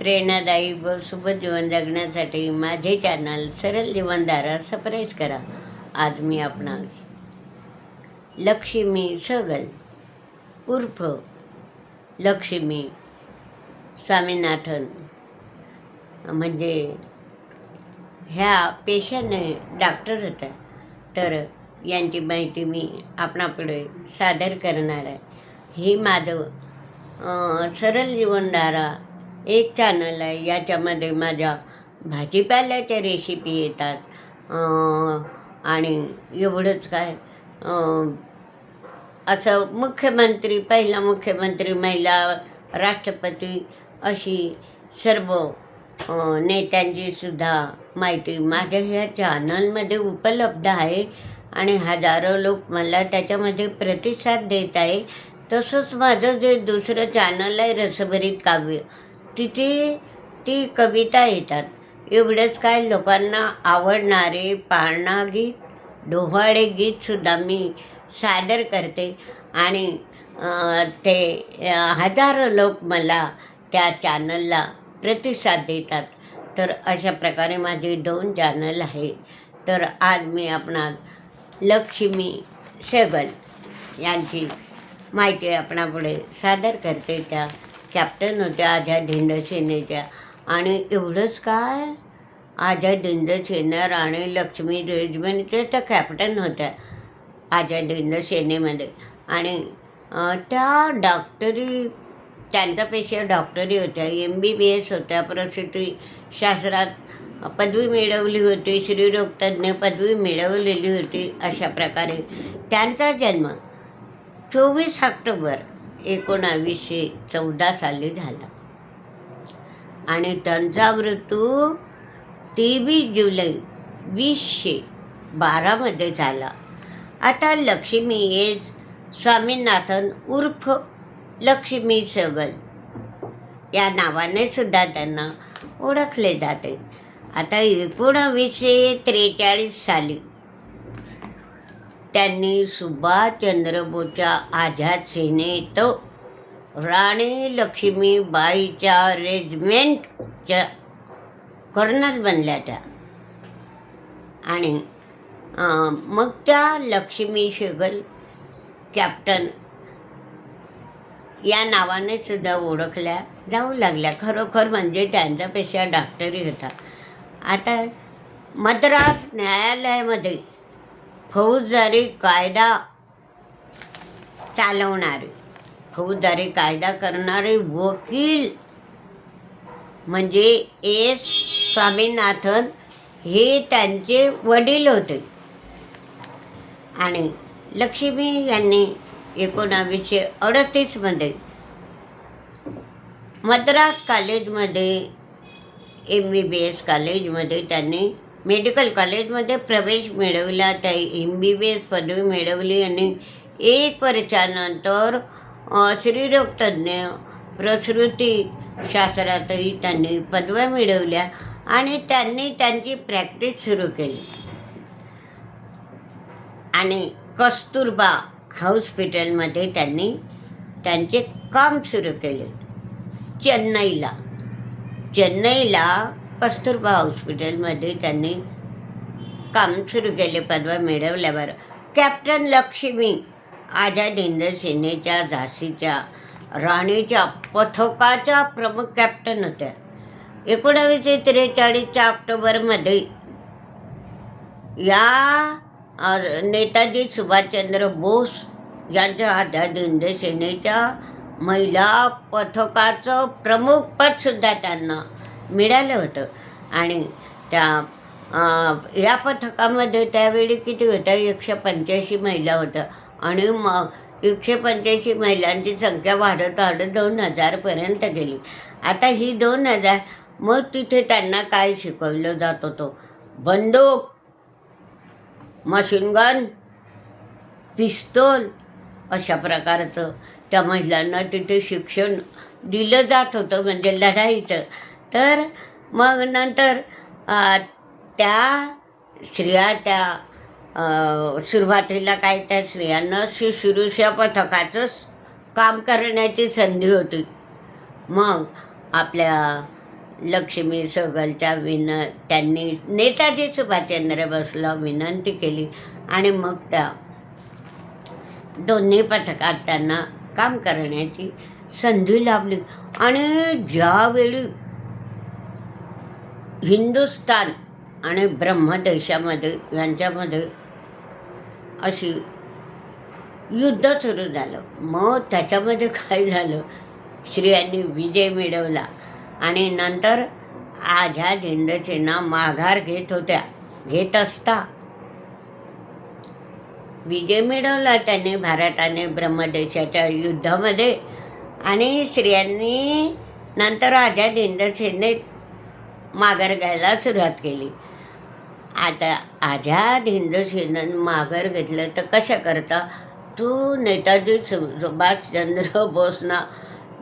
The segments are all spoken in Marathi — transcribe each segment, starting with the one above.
प्रेरणादायी व सुबत जीवन जगण्यासाठी माझे चॅनल सरळ जीवनधारा सबस्क्राईब करा. आज मी आपणास लक्ष्मी सहगल उर्फ लक्ष्मी स्वामीनाथन म्हणजे ह्या पेशाने डॉक्टर होत्या तर यांची माहिती मी आपणापुढे सादर करणार आहे. ही माझं सरल सरळ जीवनधारा एक चॅनल आहे. याच्यामध्ये माझ्या भाजीपाल्याच्या रेसिपी येतात. आणि एवढंच काय. असं मुख्यमंत्री पहिला मुख्यमंत्री महिला राष्ट्रपती अशी सर्व नेत्यांची सुद्धा माहिती माझ्या ह्या चॅनलमध्ये उपलब्ध आहे. आणि हजारो लोक मला त्याच्यामध्ये प्रतिसाद देत आहे. तसंच माझं जे दुसरं चॅनल आहे रसभरीत काव्य. तिथे ती कविता येतात. एवढंच काय लोकांना आवडणारे पाळणा गीत डोहाळे गीतसुद्धा मी सादर करते. आणि ते हजारो लोक मला त्या चॅनलला प्रतिसाद देतात. तर अशा प्रकारे माझे दोन चॅनल आहे. तर आज मी आपणास लक्ष्मी सेवन यांची माहिती आपणापुढे सादर करते त्या कॅप्टन होत्या आझाद हिंद सेनेच्या. आणि एवढंच काय? आझाद हिंद सेना राणी लक्ष्मी रेजमेंटच्या त्या कॅप्टन होत्या आझाद हिंद सेनेमध्ये. आणि त्या डॉक्टरी त्यांचा पेशा डॉक्टरी होत्या एम बी बी एस होत्या प्रसूती शास्त्रात पदवी मिळवली होती स्त्रीरोगतज्ञ पदवी मिळवलेली होती अशा प्रकारे. त्यांचा जन्म चोवीस ऑक्टोबर एकोणावीसशे चौदा साली झाला. आणि त्यांचा मृत्यू तेवीस जुलै वीसशे बारामध्ये झाला. आता लक्ष्मी एस स्वामीनाथन उर्फ लक्ष्मी सबल या नावाने सुद्धा त्यांना ओळखले जाते. आता एकोणावीसशे त्रेचाळीस साली त्यांनी सुभाषचंद्र बोसच्या आझाद सेनेत राणी लक्ष्मीबाईच्या रेजिमेंटच्या कर्नल बनल्या त्या. आणि मग त्या लक्ष्मी शेगल कॅप्टन या नावाने सुद्धा ओळखल्या जाऊ लागल्या. खरोखर म्हणजे त्यांच्यापेक्षा डॉक्टरी होता. आता मद्रास न्यायालयामध्ये फौजदारी कायदा चालवणारे फौजदारी कायदा करणारे वकील म्हणजे एस. स्वामीनाथन हे त्यांचे वडील होते. आणि लक्ष्मी यांनी एकोणावीसशे अडतीसमध्ये मद्रास कॉलेजमध्ये एम बी बी एस कॉलेजमध्ये त्यांनी मेडिकल कॉलेजमध्ये प्रवेश मिळवला त्या एम बी बी एस पदवी मिळवली आणि एक वर्षानंतर श्रीरोगतज्ञ स्त्रीरोगतज्ञ शास्त्रातही त्यांनी पदव्या मिळवल्या आणि त्यांनी त्यांची प्रॅक्टिस सुरू केली. आणि कस्तुरबा हॉस्पिटलमध्ये त्यांनी त्यांचे काम सुरू केले. चेन्नईला. चेन्नईला कस्तुरबा हॉस्पिटलमध्ये त्यांनी काम सुरू केले पदवा मिळवल्यावर. कॅप्टन लक्ष्मी आझाद हिंद सेनेच्या झाशीच्या राणीच्या पथकाच्या प्रमुख कॅप्टन होत्या. एकोणावीसशे त्रेचाळीसच्या ऑक्टोबरमध्ये या नेताजी सुभाषचंद्र बोस यांच्या आझाद हिंद सेनेच्या महिला पथकाचं प्रमुख पदसुद्धा त्यांना मिळालं होतं. आणि त्या या पथकामध्ये त्यावेळी किती होत्या एकशे पंच्याऐंशी महिला होत्या. आणि मग एकशे पंच्याऐंशी महिलांची संख्या वाढत वाढत दोन हजारपर्यंत गेली. आता ही दोन हजार मग तिथे त्यांना काय शिकवलं जात होतं? बंदूक मशीनगन पिस्तोल अशा प्रकारचं त्या महिलांना तिथे शिक्षण दिलं जात होतं म्हणजे लढाईचं. तर मग नंतर त्या स्त्रिया त्या सुरुवातीला काय त्या स्त्रियांना शुश्रूषा पथकाचं काम करण्याची संधी होती. मग आपल्या लक्ष्मी सहगलच्या विन त्यांनी नेताजी सुभाषचंद्र बोसला विनंती केली आणि मग त्या दोन्ही पथकात त्यांना काम करण्याची संधी लाभली. आणि ज्यावेळी हिंदुस्तान आणि ब्रह्मदेशामध्ये यांच्यामध्ये अशी युद्ध सुरू झालं. मग त्याच्यामध्ये काय झालं? स्त्रियांनी विजय मिळवला आणि नंतर आझाद हिंद सेना माघार घेत होत्या. घेत असता. विजय मिळवला त्याने भारताने ब्रह्मदेशाच्या युद्धामध्ये आणि स्त्रियांनी नंतर आझाद हिंद सेनेत माघार घ्यायला सुरुवात केली. आता आझाद हिंद सेनेनं माघार घेतलं तर कशा करता? तू नेताजी सु सुभाषचंद्र बोसना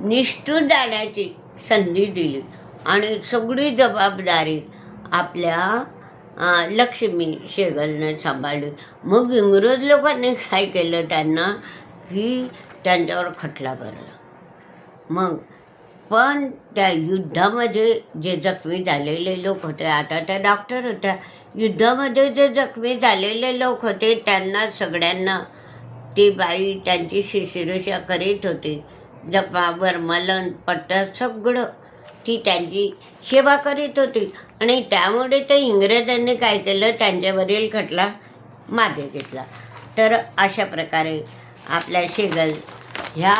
निष्ठून जाण्याची संधी दिली आणि सगळी जबाबदारी आपल्या लक्ष्मी शेगलनं सांभाळली. मग इंग्रज लोकांनी काय केलं त्यांना? की त्यांच्यावर खटला भरला. मग पण त्या युद्धामध्ये जे जखमी झालेले लोक होते आता त्या डॉक्टर होत्या. युद्धामध्ये जे जखमी झालेले लोक होते त्यांना सगळ्यांना ती बाई त्यांची शुश्रूषा करीत होती. जपावर मलन पट्टा सगळं ती त्यांची सेवा करीत होती. आणि त्यामुळे ते इंग्रजांनी काय केलं त्यांच्यावरील खटला मागे घेतला. तर अशा प्रकारे आपल्या शेगल ह्या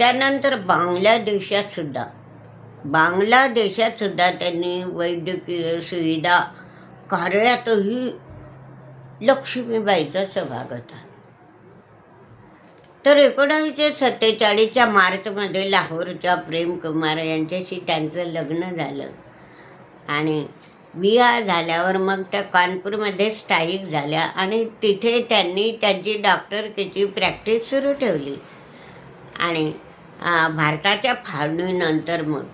त्यानंतर बांगलादेशात सुद्धा बांगलादेशात सुद्धा त्यांनी वैद्यकीय सुविधा कार्यातही लक्ष्मीबाईचा सहभाग होता तर एकोणावीसशे सत्तेचाळीसच्या मार्चमध्ये लाहोरच्या प्रेम कुमार यांच्याशी त्यांचं लग्न झालं. आणि विवाह झाल्यावर मग त्या कानपूरमध्ये स्थायिक झाल्या आणि तिथे त्यांनी त्यांची डॉक्टरकीची प्रॅक्टिस सुरू ठेवली. आणि भारताच्या फाळणीनंतर मग.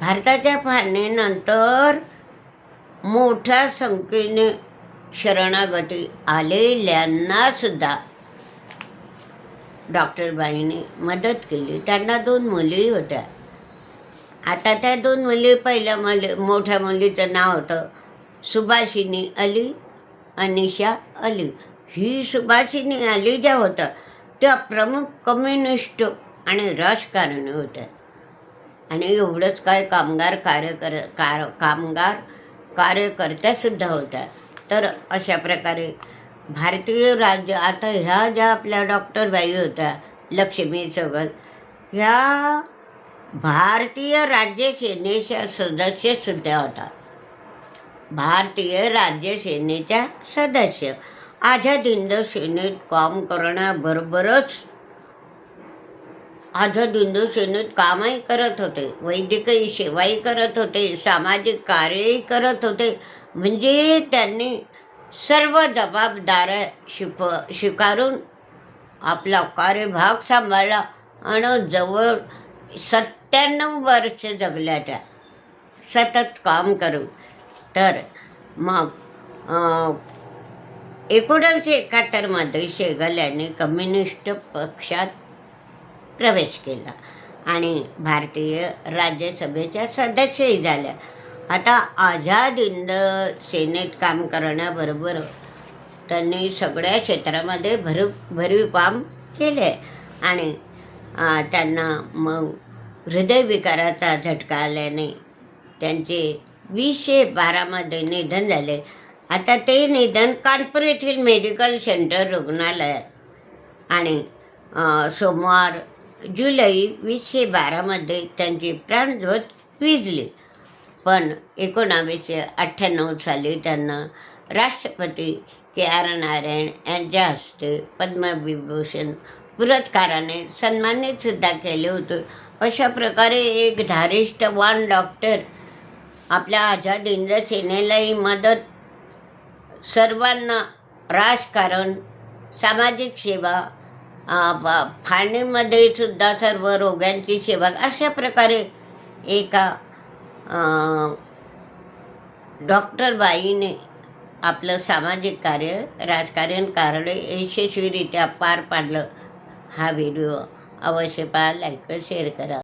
भारताच्या फाळणीनंतर मोठ्या संख्येने शरणागती आलेल्यांना सुद्धा मदत केली. त्यांना दोन मुली होत्या. आता त्या दोन मुली पहिल्या मुली मोठ्या मुलीचं नाव होतं सुभाषिनी अली अनिशा अली. ही सुभाषिनी अली ज्या होत्या त्या प्रमुख कम्युनिस्ट आणि राजकारण होत्या आणि एवढंच काय कामगार कार्यकर कार कामगार कार्यकर्त्यासुद्धा होत्या तर अशा प्रकारे भारतीय राज्य आता ह्या ज्या आपल्या डॉक्टरबाई होत्या लक्ष्मी सगल ह्या भारतीय राज्य सेनेच्या सदस्यसुद्धा होता. भारतीय राज्य सेनेच्या सदस्य. आझाद हिंद सेनेत काम करण्याबरोबरच आझाद हिंदू सेनेत कामही करत होते. वैद्यकीय सेवाही करत होते. सामाजिक कार्यही करत होते. म्हणजे त्यांनी सर्व जबाबदाऱ्या शिप स्वीकारून आपला कार्यभाग सांभाळला आणि जवळ सत्त्याण्णव वर्ष जगल्या त्या सतत काम करून. तर मग एकोणीसशे एकाहत्तरमध्ये शेगल यांनी कम्युनिस्ट पक्षात प्रवेश केला. आणि भारतीय राज्यसभेच्या सदस्यही झाल्या. आता आझाद हिंद सेनेत काम करण्याबरोबर त्यांनी सगळ्या क्षेत्रामध्ये भर भरीव काम केले. आणि त्यांना मग हृदयविकाराचा झटका आल्याने त्यांचे वीसशे बारामध्ये निधन झाले. आता ते निधन कानपूर येथील मेडिकल सेंटर रुग्णालयात. आणि सोमवार जुलै वीसशे बारामध्ये त्यांची प्राणज्योत विझली पण एकोणावीसशे अठ्ठ्याण्णव साली त्यांना राष्ट्रपती के आर नारायण यांच्या हस्ते पद्मविभूषण पुरस्काराने सन्मानितसुद्धा केले होते. अशा प्रकारे एक धारिष्ट वान डॉक्टर आपल्या आझाद हिंद सेनेलाही मदत सर्वांना राजकारण सामाजिक सेवा फाळणीमध्ये सुद्धा सर्व रोग्यांची सेवा अशा प्रकारे एका डॉक्टर बाईने आपलं सामाजिक कार्य राजकारण कार्य यशस्वीरित्या पार पाडलं. हा व्हिडिओ अवश्य पहा लाईक शेअर करा.